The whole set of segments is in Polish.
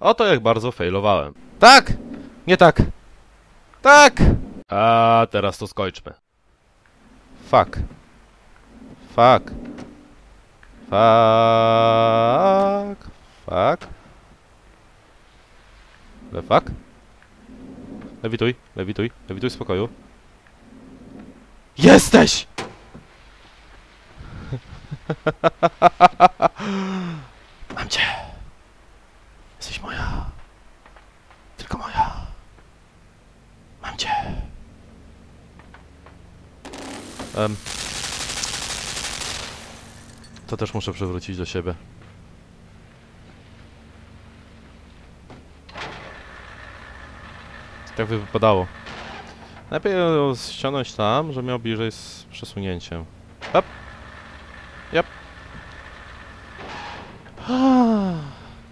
Oto jak bardzo failowałem. Tak! Nie tak! Tak! A teraz to skończmy. Fuck. Fuck. Fuck. Fuck. Le fuck? Lewituj, lewituj, lewituj w spokoju. Jesteś! Mam cię. Jesteś moja. Tylko moja. Mam cię. Em. To też muszę przywrócić do siebie. Tak by wypadało. Lepiej ją ściągnąć tam, że miał bliżej z przesunięciem. Hop.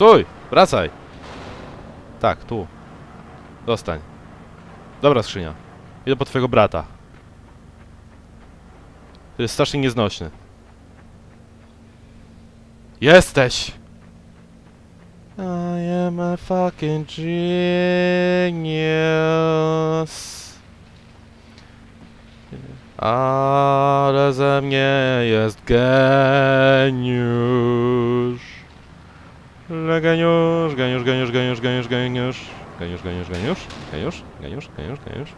Stój! Wracaj! Tak, tu. Dostań. Dobra skrzynia. Idę po twojego brata. To jest strasznie nieznośny. Jesteś! I am a fucking genius. Ale ze mnie jest geniusz. Le geniusz, geniusz, geniusz, geniusz, geniusz, geniusz. Geniusz, geniusz, geniusz, geniusz, geniusz, geniusz, geniusz.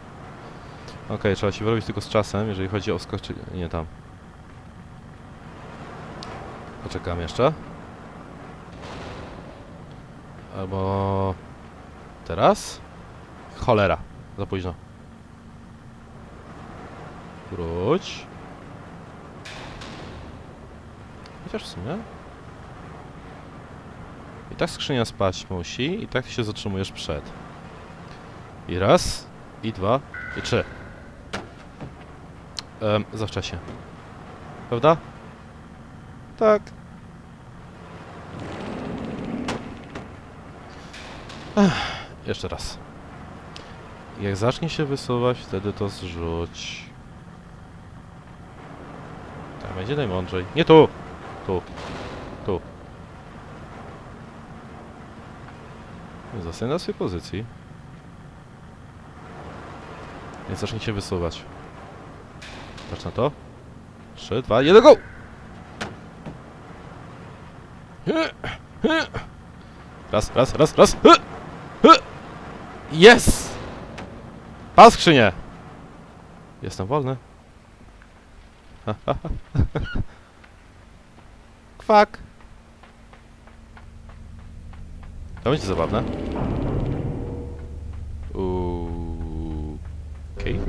Okej, trzeba się wyrobić tylko z czasem, jeżeli chodzi o skoczy... Nie tam. Poczekam jeszcze. Albo... Teraz? Cholera. Za późno. Wróć. Chociaż w sumie... I tak skrzynia spać musi, i tak się zatrzymujesz przed. I raz, i dwa, i trzy. Um, za wcześnie. Prawda? Tak. Ech, jeszcze raz. Jak zacznie się wysuwać, wtedy to zrzuć. Tak, będzie najmądrzej. Nie! Tu. Tu. Zostań na swojej pozycji. Jak zacznie się wysuwać. Patrz na to. 3, 2, 1, go! Raz, raz, raz, raz. Yes! Pal skrzynię! Jestem wolny. Kwak! To będzie zabawne. Okej.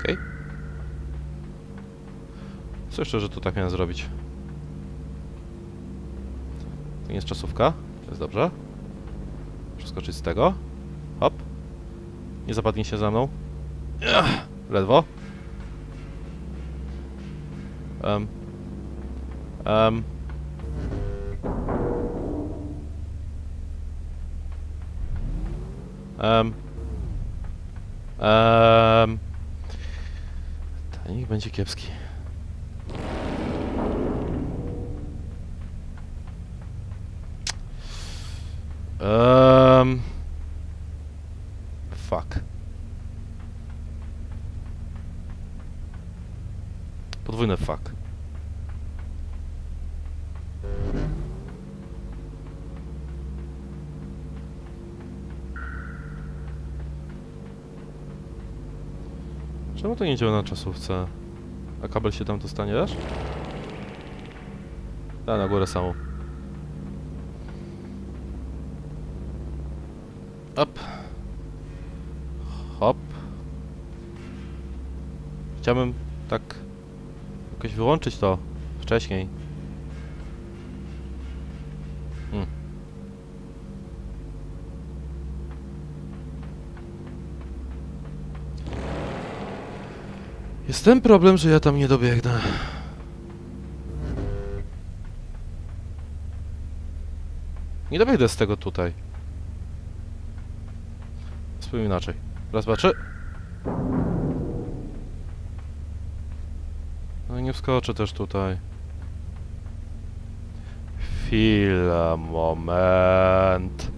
Okej. Co jeszcze, że to tak miałem zrobić? To nie jest czasówka. To jest dobrze. Przeskoczyć z tego. Hop. Nie zapadnie się za mną. Ach, ledwo. Um. Um. Um. Um. Tajnik będzie kiepski. Czemu to nie działa na czasówce? A kabel się tam dostanie też? Da, na górę samą. Op. Hop. Chciałbym tak jakoś wyłączyć to wcześniej. Jest ten problem, że ja tam nie dobiegnę. Nie dobiegnę z tego tutaj. Spróbujmy inaczej. Raz, dwa, trzy. No i nie wskoczę też tutaj. Chwila, moment.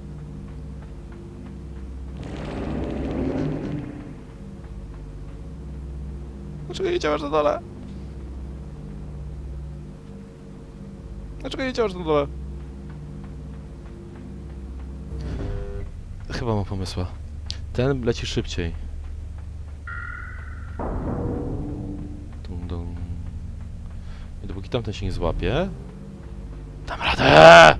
Dlaczego nie działasz na dole? Dlaczego nie działasz na dole? Chyba mam pomysła. Ten leci szybciej. Dum, dum. I dopóki tamten się nie złapie... Dam radę!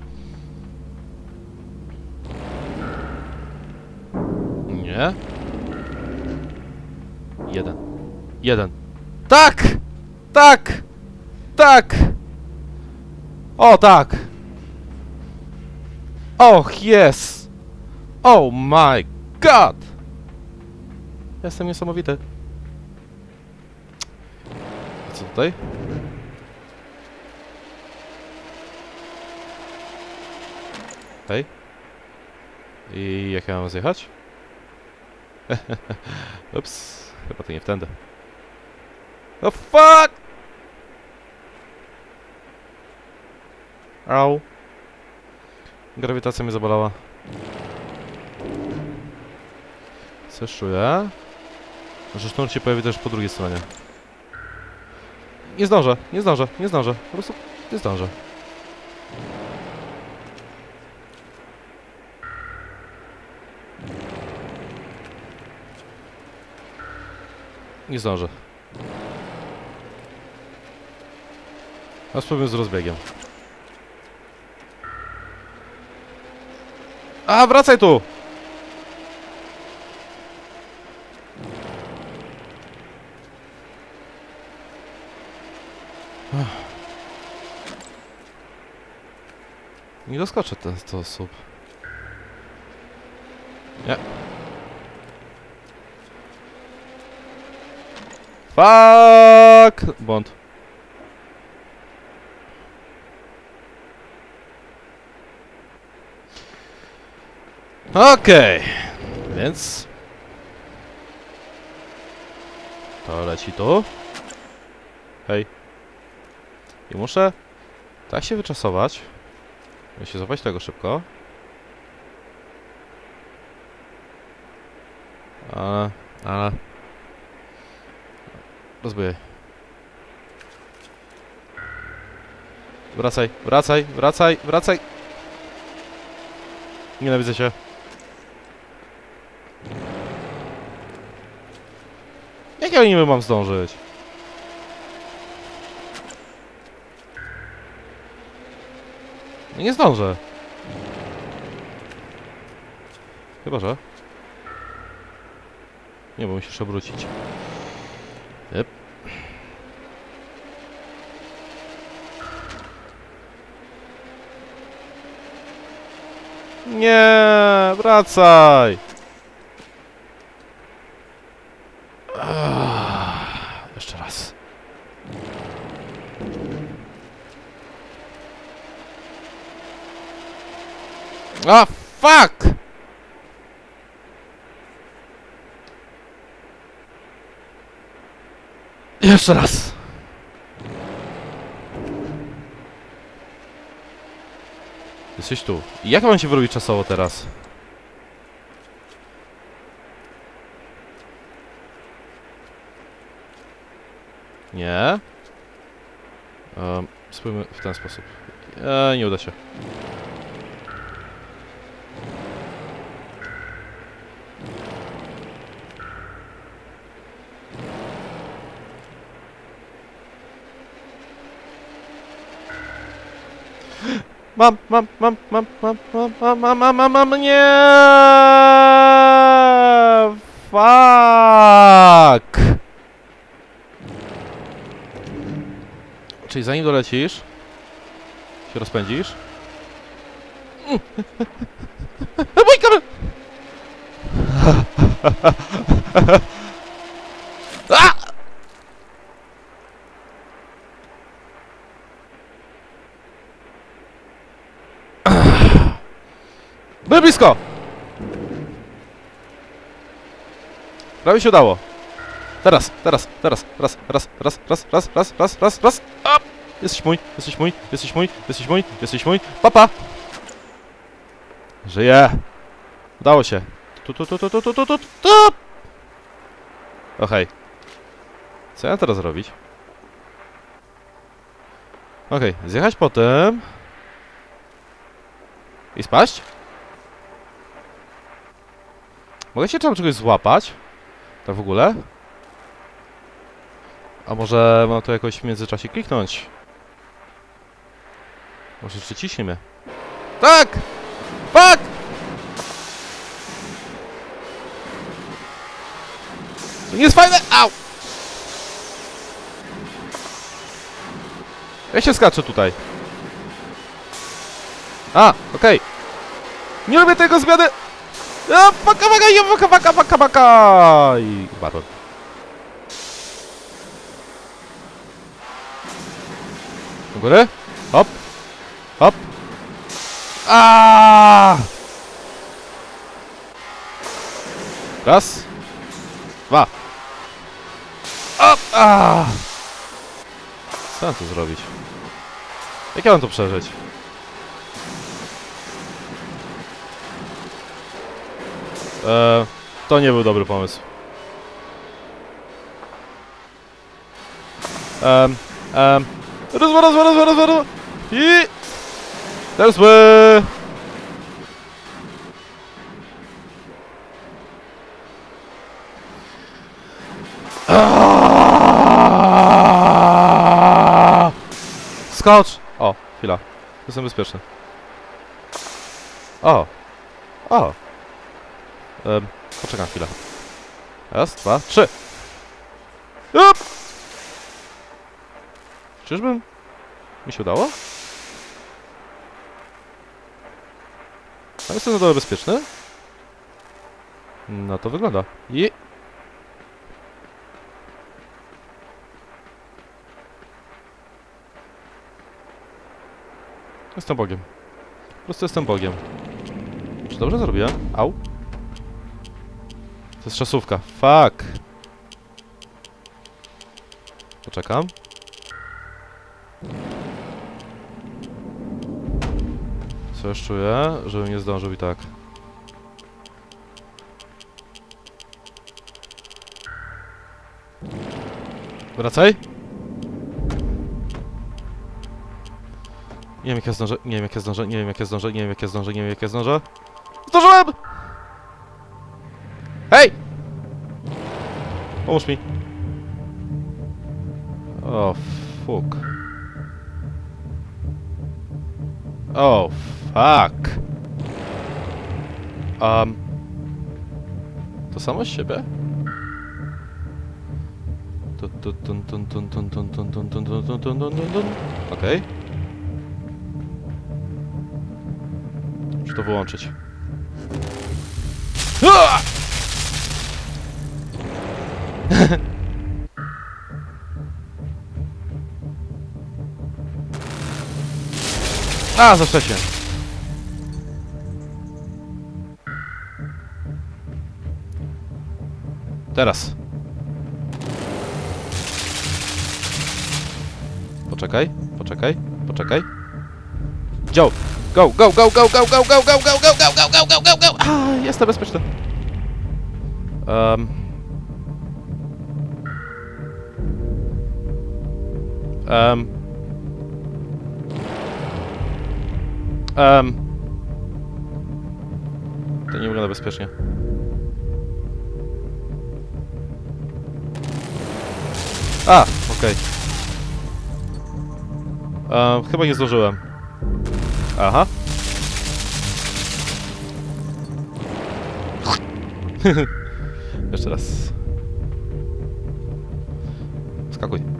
Nie? Jeden. Jeden. Tak! Tak! Tak! O, tak! Och, yes! Oh my god! Jestem niesamowity. A co tutaj? Hej. I jak ja mam zjechać? Ups, chyba to nie wtędy. Oh fuck! Au. Grawitacja mnie zabolała. Coś czuję. Że sznur się pojawi też po drugiej stronie. Nie zdążę, nie zdążę, nie zdążę. Po prostu nie zdążę. Nie zdążę. A spróbuję z rozbiegiem. A, wracaj tu! Nie doskoczę ten sposób. Nie. Fuck! Błąd. Okej, więc... To leci tu. Hej. I muszę tak się wyczasować. Muszę się złapać tego szybko. Ale, ale... Rozbiję. Wracaj, wracaj, wracaj, wracaj! Nienawidzę cię. Ja niby mam zdążyć? No nie zdążę. Chyba, że... Nie, bo musisz obrócić. Yep. Nie, wracaj! Ah, Jeszcze raz. A, fuck! Jeszcze raz. Jesteś tu. Jak mam się wyrobić czasowo teraz? Nie. Um, spróbujmy w ten sposób. E, nie uda się. Mam, mam, mam, mam, mam, mam, mam, mam, mam, mam, mam, nie! Fuck! Czyli zanim dolecisz, się rozpędzisz. Mój kabel! A! Byłem blisko! Prawie się udało. Teraz, teraz, teraz, raz, raz, raz, raz, raz, raz, raz, raz, raz. A! Jesteś mój, jesteś mój, jesteś mój, jesteś mój, jesteś mój. Papa! Żyję! Udało się. Tu, tu, tu, tu, tu, tu, tu, tu, tu. Okej. Co ja teraz zrobić? Okej, zjechać potem. I spaść? Mogę się tam czegoś złapać? Tak w ogóle? A może mam to jakoś w międzyczasie kliknąć? Może przyciśnie. Tak! Fuck! To nie jest fajne! Au! Ja się skaczę tutaj. A, okej. Nie lubię tego zmiany! A, paka, paka, ja, paka, paka, paka, paka! I umarłem. Do góry? Hop. Hop. A! Raz. Dwa. Hop. A! Co mam tu zrobić? Jak ja mam przeżyć? Eee, to nie był dobry pomysł. Um, um, rozwa, rozwa, rozwa, rozwa, rozwa. I... Teraz! Skocz! O, chwila. Jestem bezpieczny. O! O! Um, poczekam chwilę. Raz, dwa, trzy! Up! Czyżbym... Mi się udało? A jestem na dole bezpieczny? No to wygląda. I... Jestem Bogiem. Po prostu jestem Bogiem. Czy dobrze zrobiłem? Au. To jest czasówka. Fuck. Poczekam. Coś czuję, żebym nie zdążył i tak. Wracaj. Nie wiem jak ja zdążę, nie wiem jak ja zdążę, nie wiem jak ja zdążę, nie wiem jak ja zdążę, nie wiem jak ja zdążę. Zdążyłem! Hej! Pomóż mi. O, fuck. O, fuck. Um. To samo z siebie? Tun, tun, tun, tun, tun, A, za wcześnie. Teraz. Poczekaj, poczekaj, poczekaj. Joe! Go, go, go, go, go, go, go, go, go, go, go, go, go, go, go, go! A, jestem bezpieczny. Um. Um. Um. To nie wygląda bezpiecznie. A, okej. Um, chyba nie zdążyłem. Aha. Jeszcze raz. Skakuj.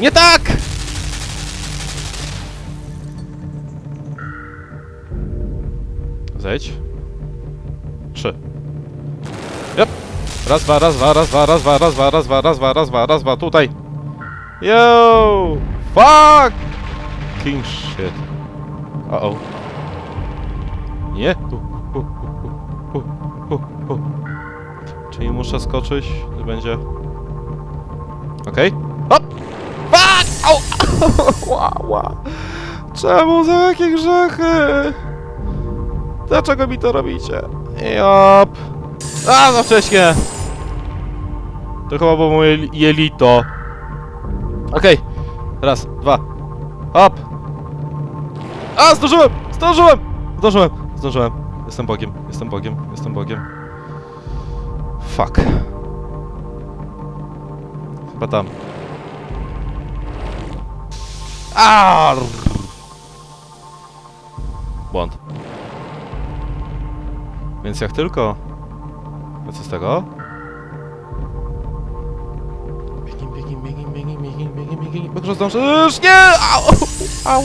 Nie tak! Zejdź. Trzy. Yep. Raz, dwa, raz, dwa, raz, dwa, raz, dwa, raz, dwa, raz, dwa, raz, dwa, raz, dwa, raz, dwa, tutaj. Yo! Fuck! King shit. Uh oh. Nie, tu. hu. Czyli muszę skoczyć, będzie... Okej. Hop! Ła. Czemu za jakie grzechy? Dlaczego mi to robicie? Jop! A, za wcześnie! To chyba było moje li- jelito. Okej. Raz, dwa. Hop! A, zdążyłem! Zdążyłem! Zdążyłem! Zdążyłem. Jestem Bogiem, jestem Bogiem, jestem Bogiem. Fuck. Chyba tam. Arr! Błąd. Więc jak tylko... A co z tego? Biegnij, biegnij, biegnij, biegnij, biegnij, biegnij, biegnij. Może zdążysz? Nie! Au! Au!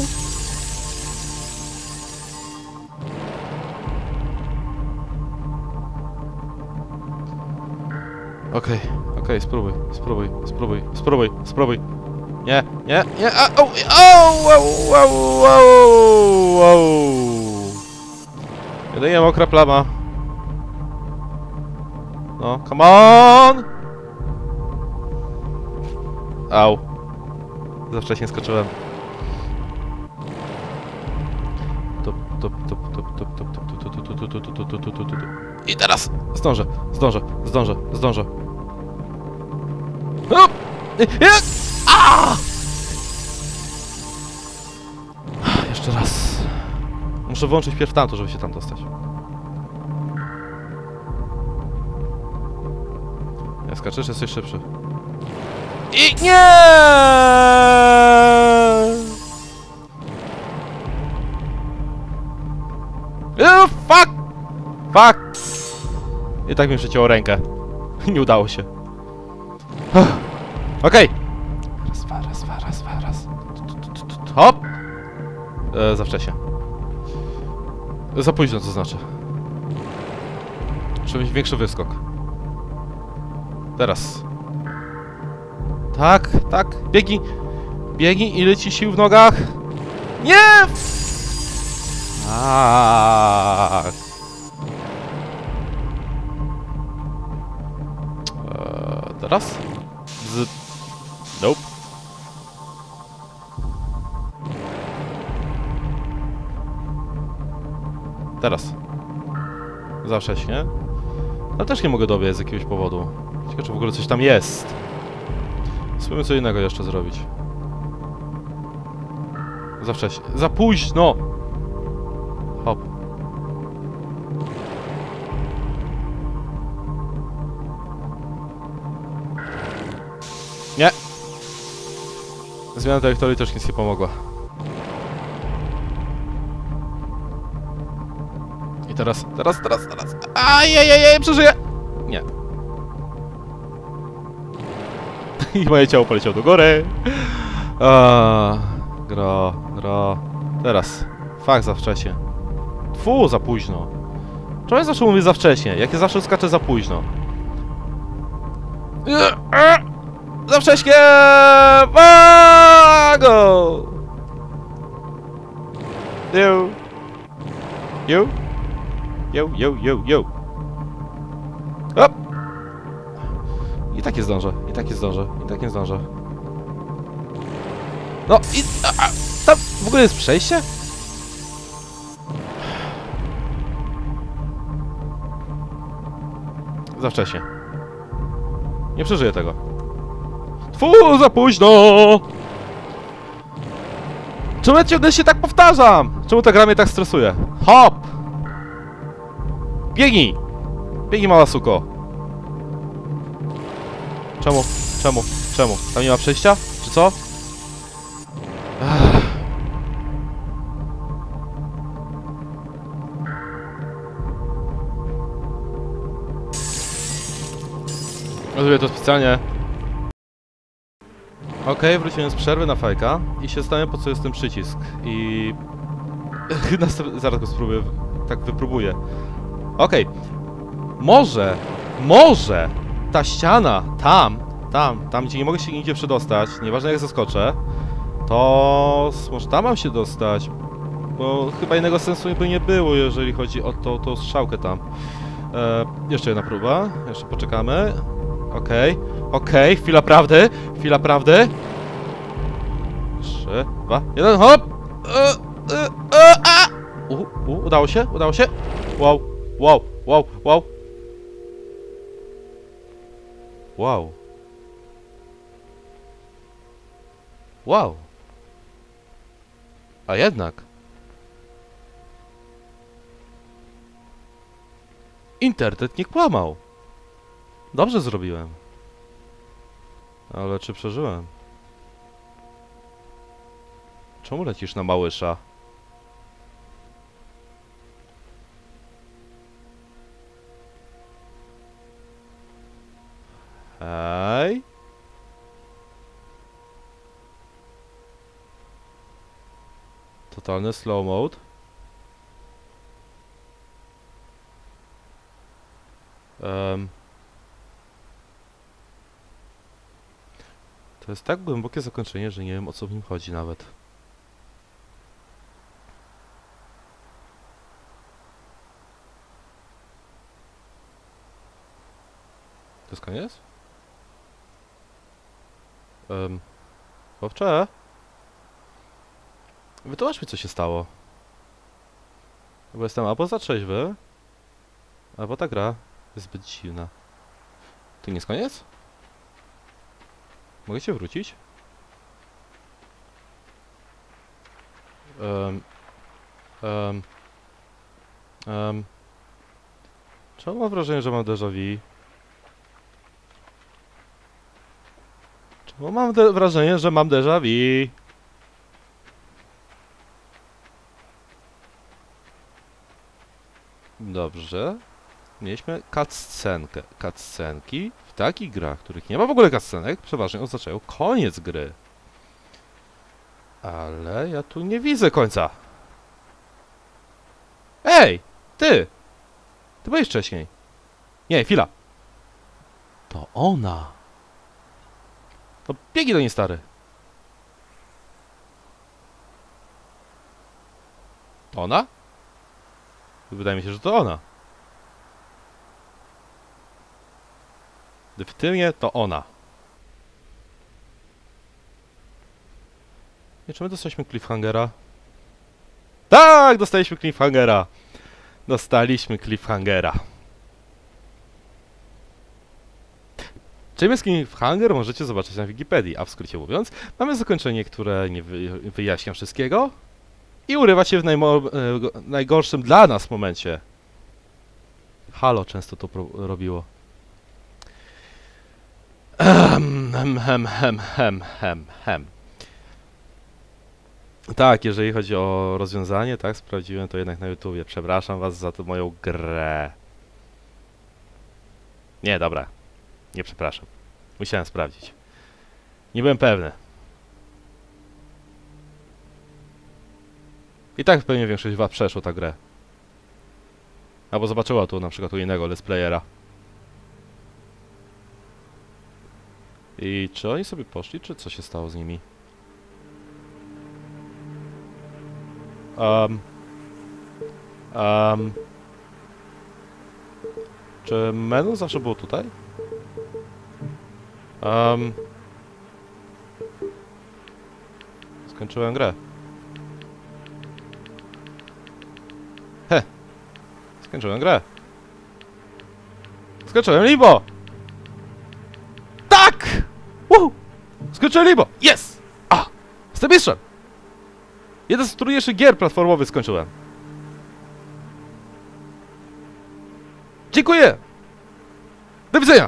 Okej, okej, spróbuj, spróbuj, spróbuj, spróbuj, spróbuj nie, nie, nie, a, au, au, au, au, au, au. Jedynie mokra plama. No, come on! Au. Za wcześnie skoczyłem. I teraz! Zdążę, zdążę, zdążę, zdążę. Op! Jak? Muszę włączyć pierw tamto, żeby się tam dostać. Ja skaczesz, jesteś szybszy. I nie! Oh, fuck! Fuck! I tak mi przecięło rękę. Nie udało się. Okej! Raz, dwa, raz, dwa, raz, dwa, raz. Hop! E, za wcześnie. Za późno, to znaczy. Muszę mieć większy wyskok. Teraz. Tak, tak. Biegnij. Biegnij, ile ci sił w nogach? Nie! Tak. Eee, teraz? Z... Nope. Teraz. Za wcześnie. Ale też nie mogę dobiec z jakiegoś powodu. Ciekawe, czy w ogóle coś tam jest. Spróbujmy co innego jeszcze zrobić. Za wcześnie. Za późno! Hop. Nie! Zmiana trajektorii też nic nie pomogła. Teraz, teraz, teraz, teraz. Ajajajaj, przeżyję! Nie. I moje ciało poleciało do góry. A, gra, gra. Teraz. Fak za wcześnie. Fu, za późno. Czemu ja zawsze mówię za wcześnie? Jak ja zawsze skaczę za późno. Za wcześnie! Wago! Yo. Yo. Yo, yo, yo, yo. Hop! I tak nie zdążę, i tak nie zdążę, i tak nie zdążę. No i... A, a, tam w ogóle jest przejście? Za wcześnie. Nie przeżyję tego. Tfu, za późno! Czemu ja ciągle się tak powtarzam? Czemu ta gra mnie tak stresuje? Hop! Biegnij! Biegnij, mała suko! Czemu? Czemu? Czemu? Tam nie ma przejścia? Czy co? Ech. Zrobię to specjalnie. Okej, wróciłem z przerwy na fajka i się zastanawiam po co jest ten przycisk i... Zaraz go spróbuję, tak wypróbuję. Okej. Może, może ta ściana, tam, tam, tam gdzie nie mogę się nigdzie przedostać, nieważne jak zaskoczę, to może tam mam się dostać, bo chyba innego sensu by nie było, jeżeli chodzi o tą, tą strzałkę tam. E, jeszcze jedna próba. Jeszcze poczekamy. Okej, okej, chwila prawdy, chwila prawdy. Trzy, dwa, jeden, hop! E, e, e, a! U, u, udało się, udało się. Wow, wow, wow, wow. Wow. Wow. A jednak. Internet nie kłamał. Dobrze zrobiłem. Ale czy przeżyłem? Czemu lecisz na małysza? Totalny slow mode. Em. To jest tak głębokie zakończenie, że nie wiem o co w nim chodzi nawet. To jest koniec? Um. Chłopcze? Wytłumacz mi co się stało. Bo jestem albo za trzeźwy, albo ta gra jest zbyt dziwna. To nie jest koniec? Mogę się wrócić? Um, um, um. Czemu mam wrażenie, że mam déjà vu? Czemu mam wrażenie, że mam déjà vu? Dobrze. Mieliśmy cutscenkę. Cutscenki w takich grach, których nie ma w ogóle cutscenek, przeważnie oznaczają koniec gry. Ale ja tu nie widzę końca. Ej! Ty! Ty byłeś wcześniej. Nie, chwila. To ona. To biegnij do niej, stary. Ona? Wydaje mi się, że to ona. Definitywnie to ona. Nie, czy my dostaliśmy cliffhangera? Tak! Dostaliśmy cliffhangera! Dostaliśmy cliffhangera. Czym jest cliffhanger możecie zobaczyć na Wikipedii, a w skrócie mówiąc, mamy zakończenie, które nie wy wyjaśnia wszystkiego i urywa się w e, go- najgorszym dla nas momencie. Halo często to robiło. Hem, hem, hem, hem, hem, hem. Tak, jeżeli chodzi o rozwiązanie, tak, sprawdziłem to jednak na YouTubie. Przepraszam was za tę moją grę. Nie, dobra. Nie przepraszam. Musiałem sprawdzić. Nie byłem pewny. I tak pewnie większość was przeszło tę grę. Albo zobaczyła tu na przykład u innego let's playera. I czy oni sobie poszli, czy co się stało z nimi? Um. Um. Czy menu zawsze było tutaj? Um. Skończyłem grę. Skończyłem grę. Skończyłem Libo! Tak! Woohoo! Skończyłem Libo! Yes! A! Jestem mistrzem! Jeden z trudniejszych gier platformowych skończyłem. Dziękuję! Do widzenia!